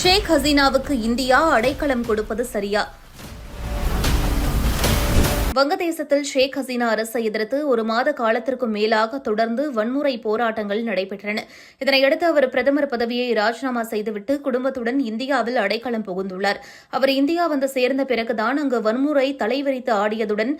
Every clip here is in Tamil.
ஷேக் ஹசீனாவுக்கு இந்தியா அடைக்கலம் கொடுப்பது சரியா? வங்கதேசத்தில் ஷேக் ஹசீனா அரசை எதிர்த்து ஒரு மாத காலத்திற்கும் மேலாக தொடர்ந்து வன்முறை போராட்டங்கள் நடைபெற்றன. இதனையடுத்து அவர் பிரதமர் பதவியை ராஜினாமா செய்துவிட்டு குடும்பத்துடன் இந்தியாவில் அடைக்கலம் புகுந்துள்ளார். அவர் இந்தியா வந்து சேர்ந்த பிறகுதான் அங்கு வன்முறை தலைவிரித்து ஆடியதுடன்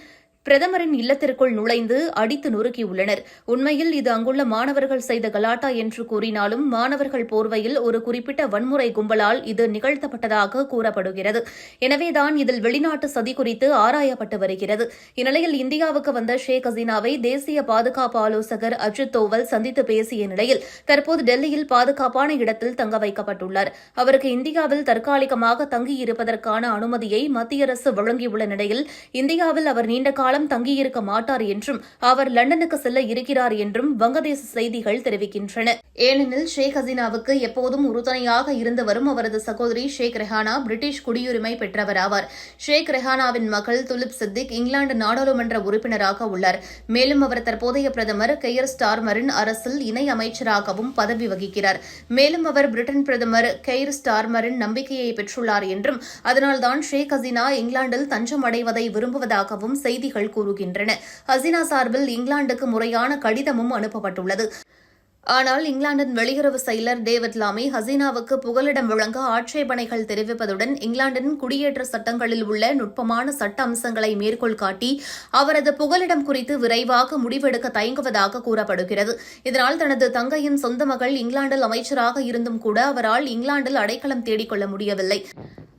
பிரதமரின் இல்லத்திற்குள் நுழைந்து அடித்து நொறுக்கியுள்ளனர். உண்மையில் இது அங்குள்ள மாணவர்கள் செய்த கலாட்டா என்று கூறினாலும் மாணவர்கள் போர்வையில் ஒரு குறிப்பிட்ட வன்முறை கும்பலால் இது நிகழ்த்தப்பட்டதாக கூறப்படுகிறது. எனவேதான் இதில் வெளிநாட்டு சதி குறித்து ஆராயப்பட்டு வருகிறது. இந்நிலையில் இந்தியாவுக்கு வந்த ஷேக் ஹசீனாவை தேசிய பாதுகாப்பு ஆலோசகர் அஜித் தோவல் சந்தித்து பேசிய நிலையில் தற்போது டெல்லியில் பாதுகாப்பான இடத்தில் தங்க வைக்கப்பட்டுள்ளார். அவருக்கு இந்தியாவில் தற்காலிகமாக தங்கியிருப்பதற்கான அனுமதியை மத்திய அரசு வழங்கியுள்ள நிலையில் இந்தியாவில் அவர் நீண்டகால காலம் தங்கியிருக்க மாட்டார் என்றும் அவர் லண்டனுக்கு செல்ல இருக்கிறார் என்றும் வங்கதேச செய்திகள் தெரிவிக்கின்றன. ஏனெனில் ஷேக் ஹசீனாவுக்கு எப்போதும் உறுதுணையாக இருந்து வரும் அவரது சகோதரி ஷேக் ரெஹானா பிரிட்டிஷ் குடியுரிமை பெற்றவர் ஆவார். ஷேக் ரெஹானாவின் மகள் துலிப் சித்திக் இங்கிலாந்து நாடாளுமன்ற உறுப்பினராக உள்ளார். மேலும் அவர் தற்போதைய பிரதமர் கெயர் ஸ்டார்மரின் அரசில் இணை அமைச்சராகவும் பதவி வகிக்கிறார். மேலும் அவர் பிரிட்டன் பிரதமர் கெய்ர் ஸ்டார்மரின் நம்பிக்கையை பெற்றுள்ளார் என்றும் அதனால்தான் ஷேக் ஹசீனா இங்கிலாந்தில் தஞ்சம் அடைவதை விரும்புவதாகவும் செய்திகள் கூறுகின்றன ஹசீனா சார்பில் இங்கிலாந்துக்கு முறையான கடிதமும் அனுப்பப்பட்டுள்ளது. ஆனால் இங்கிலாந்தின் வெளியுறவு செயலர் டேவிட் லாமி ஹசீனாவுக்கு புகலிடம் வழங்க ஆட்சேபனைகள் தெரிவிப்பதுடன் இங்கிலாந்தின் குடியேற்ற சட்டங்களில் உள்ள நுட்பமான சட்ட அம்சங்களை மேற்கோள் காட்டி அவரது புகலிடம் குறித்து விரைவாக முடிவெடுக்க தயங்குவதாக கூறப்படுகிறது. இதனால் தனது தங்கையின் சொந்த மகள் இங்கிலாந்தில் அமைச்சராக இருந்தும் கூட அவரால் இங்கிலாந்தில் அடைக்கலம் தேடிக்கொள்ள முடியவில்லை.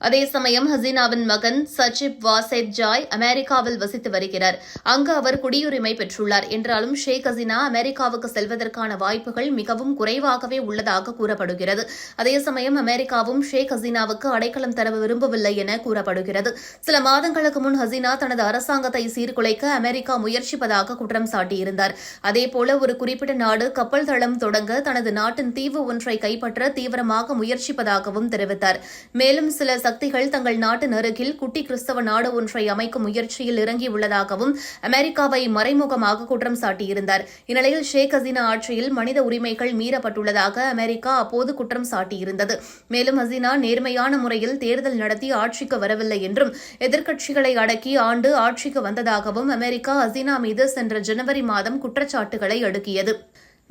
அதே சமயம் ஹசீனாவின் மகன் சச்சிப் வாசேத் ஜாய் அமெரிக்காவில் வசித்து வருகிறார். அங்கு அவர் குடியுரிமை பெற்றுள்ளார். என்றாலும் ஷேக் ஹசீனா அமெரிக்காவுக்கு செல்வதற்கான வாய்ப்புகள் மிகவும் குறைவாகவே உள்ளதாக கூறப்படுகிறது. அதே சமயம் அமெரிக்காவும் ஷேக் ஹசீனாவுக்கு அடைக்கலம் தர விரும்பவில்லை என கூறப்படுகிறது. சில மாதங்களுக்கு முன் ஹசீனா தனது அரசாங்கத்தை சீர்குலைக்க அமெரிக்கா முயற்சிப்பதாக குற்றம் சாட்டியிருந்தார். அதேபோல ஒரு குறிப்பிட்ட நாடு கப்பல் தளம் தொடங்க தனது நாட்டின் தீவு ஒன்றை கைப்பற்ற தீவிரமாக முயற்சிப்பதாகவும் தெரிவித்தார். மேலும் சில சக்திகள் தங்கள் நாட்டின் அருகில் குட்டி கிறிஸ்தவ நாடு ஒன்றை அமைக்கும் முயற்சியில் இறங்கியுள்ளதாகவும் அமெரிக்காவை மறைமுகமாக குற்றம் சாட்டியிருந்தார். இந்நிலையில் ஷேக் ஹசீனா ஆட்சியில் மனித உரிமைகள் மீறப்பட்டுள்ளதாக அமெரிக்கா அப்போது குற்றம் சாட்டியிருந்தது. மேலும் ஹசீனா நேர்மையான முறையில் தேர்தல் நடத்தி ஆட்சிக்கு வரவில்லை என்றும் எதிர்க்கட்சிகளை அடக்கி ஆண்டு ஆட்சிக்கு வந்ததாகவும் அமெரிக்கா ஹசீனா மீது சென்ற ஜனவரி மாதம் குற்றச்சாட்டுகளை அடுக்கியது.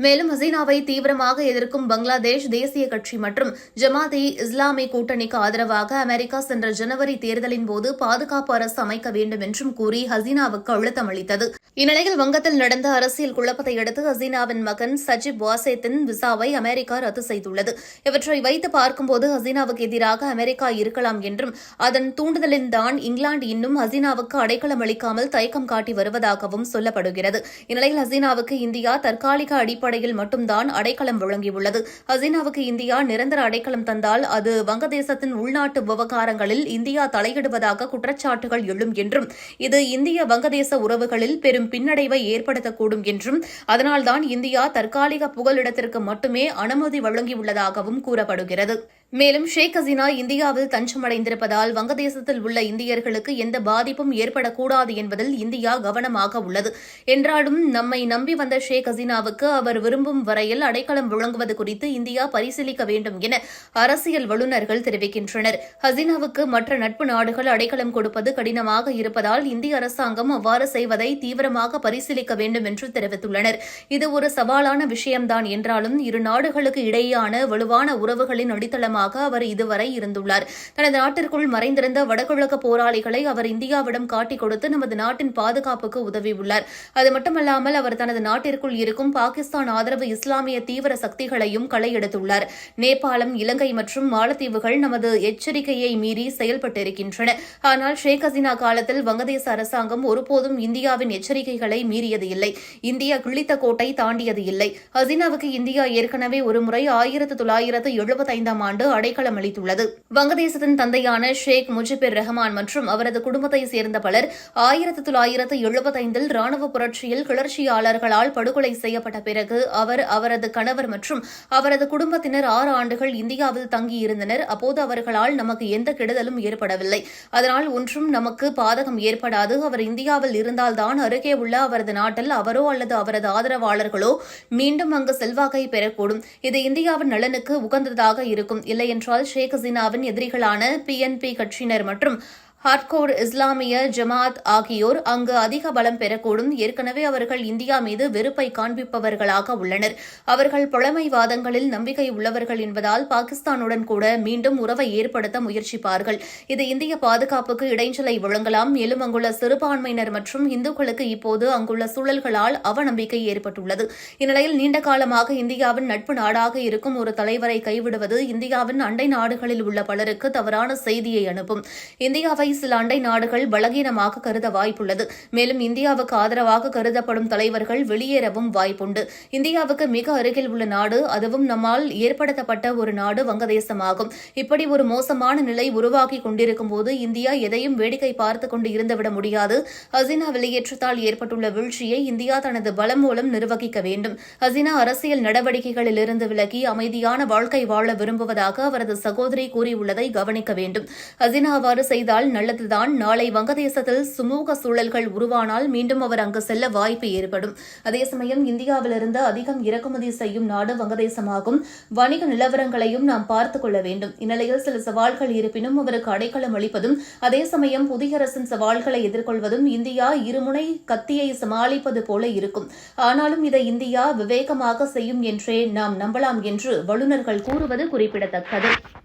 மேலும் ஹசீனாவை தீவிரமாக எதிர்க்கும் பங்களாதேஷ் தேசிய கட்சி மற்றும் ஜமாத் இ இஸ்லாமி கூட்டணிக்கு ஆதரவாக அமெரிக்கா சென்ற ஜனவரி தேர்தலின் போது பாதுகாப்பு அரசு அமைக்க வேண்டும் என்றும் கூறி ஹசீனாவுக்கு அழுத்தம் அளித்தது. இந்நிலையில் வங்கத்தில் நடந்த அரசியல் குழப்பத்தை அடுத்து ஹசீனாவின் மகன் சஜிப் வாசேத்தின் விசாவை அமெரிக்கா ரத்து செய்துள்ளது. இவற்றை வைத்து பார்க்கும்போது ஹசீனாவுக்கு எதிராக அமெரிக்கா இருக்கலாம் என்றும் அதன் தூண்டுதலில்தான் இங்கிலாந்து இன்னும் ஹசீனாவுக்கு அடைக்கலம் அளிக்காமல் தயக்கம் காட்டி வருவதாகவும் சொல்லப்படுகிறது. இந்நிலையில் ஹசீனாவுக்கு இந்தியா தற்காலிக அடிப்படை அடிப்படையில் மட்டும்தான் அடைக்கலம் வழங்கியுள்ளது. ஹசீனாவுக்கு இந்தியா நிரந்தர அடைக்கலம் தந்தால் அது வங்கதேசத்தின் உள்நாட்டு விவகாரங்களில் இந்தியா தலையிடுவதாக குற்றச்சாட்டுகள் எழும் என்றும் இது இந்திய வங்கதேச உறவுகளில் பெரும் பின்னடைவை ஏற்படுத்தக்கூடும் என்றும் அதனால்தான் இந்தியா தற்காலிக புகலிடத்திற்கு மட்டுமே அனுமதி வழங்கியுள்ளதாகவும் கூறப்படுகிறது. மேலும் ஷேக் ஹசீனா இந்தியாவில் தஞ்சமடைந்திருப்பதால் வங்கதேசத்தில் உள்ள இந்தியர்களுக்கு எந்த பாதிப்பும் ஏற்படக்கூடாது என்பதில் இந்தியா கவனமாக உள்ளது. என்றாலும் நம்மை நம்பி வந்த ஷேக் ஹசீனாவுக்கு அவர் விரும்பும் வரையில் அடைக்கலம் வழங்குவது குறித்து இந்தியா பரிசீலிக்க வேண்டும் என அரசியல் வல்லுநர்கள் தெரிவிக்கின்றனர். ஹசீனாவுக்கு மற்ற நட்பு நாடுகள் அடைக்கலம் கொடுப்பது கடினமாக இருப்பதால் இந்திய அரசாங்கம் அவ்வாறு செய்வதை தீவிரமாக பரிசீலிக்க வேண்டும் என்று தெரிவித்துள்ளனர். இது ஒரு சவாலான விஷயம்தான் என்றாலும் இரு நாடுகளுக்கு இடையேயான வலுவான உறவுகளின் அடித்தளமாக அவர் இதுவரை இருந்துள்ளார். தனது நாட்டிற்குள் மறைந்திருந்த வடகிழக்கு போராளிகளை அவர் இந்தியாவிடம் காட்டிக் கொடுத்து நமது நாட்டின் பாதுகாப்புக்கு உதவியுள்ளார். அது மட்டுமல்லாமல் அவர் தனது நாட்டிற்குள் இருக்கும் பாகிஸ்தான் ஆதரவு இஸ்லாமிய தீவிர சக்திகளையும் களையெடுத்துள்ளார். நேபாளம் இலங்கை மற்றும் மாலத்தீவுகள் நமது எச்சரிக்கையை மீறி செயல்பட்டிருக்கின்றன. ஆனால் ஷேக் ஹசீனா காலத்தில் வங்கதேச அரசாங்கம் ஒருபோதும் இந்தியாவின் எச்சரிக்கைகளை மீறியது இல்லை. இந்தியா கிழித்த கோட்டை தாண்டியது இல்லை. ஹசீனாவுக்கு இந்தியா ஏற்கனவே ஒருமுறை ஆயிரத்து தொள்ளாயிரத்து எழுபத்தைந்தாம் ஆண்டு அடைக்கலம் அளித்துள்ளது. வங்கதேசத்தின் தந்தையான ஷேக் முஜிபுர் ரஹ்மான் மற்றும் அவரது குடும்பத்தை சேர்ந்த பலர் ஆயிரத்து தொள்ளாயிரத்து எழுபத்தைந்தில் ராணுவ புரட்சியில் கிளர்ச்சியாளர்களால் படுகொலை செய்யப்பட்ட பிறகு அவர் அவரது கணவர் மற்றும் அவரது குடும்பத்தினர் ஆறு ஆண்டுகள் இந்தியாவில் தங்கியிருந்தனர். அப்போது அவர்களால் நமக்கு எந்த கெடுதலும் ஏற்படவில்லை. அதனால் ஒன்றும் நமக்கு பாதகம் ஏற்படாது. அவர் இந்தியாவில் இருந்தால்தான் அருகே உள்ள அவரது நாட்டில் அவரோ அல்லது அவரது ஆதரவாளர்களோ மீண்டும் அங்கு செல்வாக்கை பெறக்கூடும். இது இந்தியாவின் நலனுக்கு உகந்ததாக இருக்கும். இல்லை என்றால் ஷேக் ஹசீனாவின் எதிரிகளான பிஎன்பி கட்சியினர் மற்றும் ஹார்ட்கோர் இஸ்லாமிய ஜமாத் ஆகியோர் அங்கு அதிக பலம் பெறக்கூடும். ஏற்கனவே அவர்கள் இந்தியா மீது வெறுப்பை காண்பிப்பவர்களாக உள்ளனர். அவர்கள் பழமைவாதங்களில் நம்பிக்கை உள்ளவர்கள் என்பதால் பாகிஸ்தானுடன் கூட மீண்டும் உறவை ஏற்படுத்த முயற்சிப்பார்கள். இது இந்திய பாதுகாப்புக்கு இடைஞ்சலை வழங்கலாம். மேலும் அங்குள்ள சிறுபான்மையினர் மற்றும் இந்துக்களுக்கு இப்போது அங்குள்ள சூழல்களால் அவநம்பிக்கை ஏற்பட்டுள்ளது. இந்நிலையில் நீண்ட காலமாக இந்தியாவின் நட்பு நாடாக இருக்கும் ஒரு தலைவரை கைவிடுவது இந்தியாவின் அண்டை நாடுகளில் உள்ள பலருக்கு தவறான செய்தியை அனுப்பும். இந்தியாவை சில அண்டை நாடுகள் பலகீனமாக கருத வாய்ப்புள்ளது. மேலும் இந்தியாவுக்கு ஆதரவாக கருதப்படும் தலைவர்கள் வெளியேறவும் வாய்ப்புண்டு. இந்தியாவுக்கு மிக அருகில் உள்ள நாடு அதுவும் நம்மால் ஏற்படுத்தப்பட்ட ஒரு நாடு வங்கதேசமாகும். இப்படி ஒரு மோசமான நிலை உருவாகி கொண்டிருக்கும் போது இந்தியா எதையும் வேடிக்கை பார்த்துக் கொண்டு இருந்துவிட முடியாது. ஹசீனா வெளியேற்றத்தால் ஏற்பட்டுள்ள வீழ்ச்சியை இந்தியா தனது பலம் மூலம் நிர்வகிக்க வேண்டும். ஹசீனா அரசியல் நடவடிக்கைகளிலிருந்து விலகி அமைதியான வாழ்க்கை வாழ விரும்புவதாக அவரது சகோதரி கூறியுள்ளதை கவனிக்க வேண்டும். ஹசீனா அவ்வாறு செய்தால் நல்லதுதான். நாளை வங்கதேசத்தில் சுமூக சூழல்கள் உருவானால் மீண்டும் அவர் அங்கு செல்ல வாய்ப்பு ஏற்படும். அதே சமயம் இந்தியாவிலிருந்து அதிகம் இறக்குமதி செய்யும் நாடு வங்கதேசமாகும். வணிக நிலவரங்களையும் நாம் பார்த்துக் கொள்ள வேண்டும். இந்நிலையில் சில சவால்கள் இருப்பினும் அவருக்கு அடைக்கலம் அளிப்பதும் அதே சமயம் புதிய அரசின் சவால்களை எதிர்கொள்வதும் இந்தியா இருமுனை கத்தியை சமாளிப்பது போல இருக்கும். ஆனாலும் இதை இந்தியா விவேகமாக செய்யும் என்றே நாம் நம்பலாம் என்று வல்லுநர்கள் கூறுவது குறிப்பிடத்தக்கது.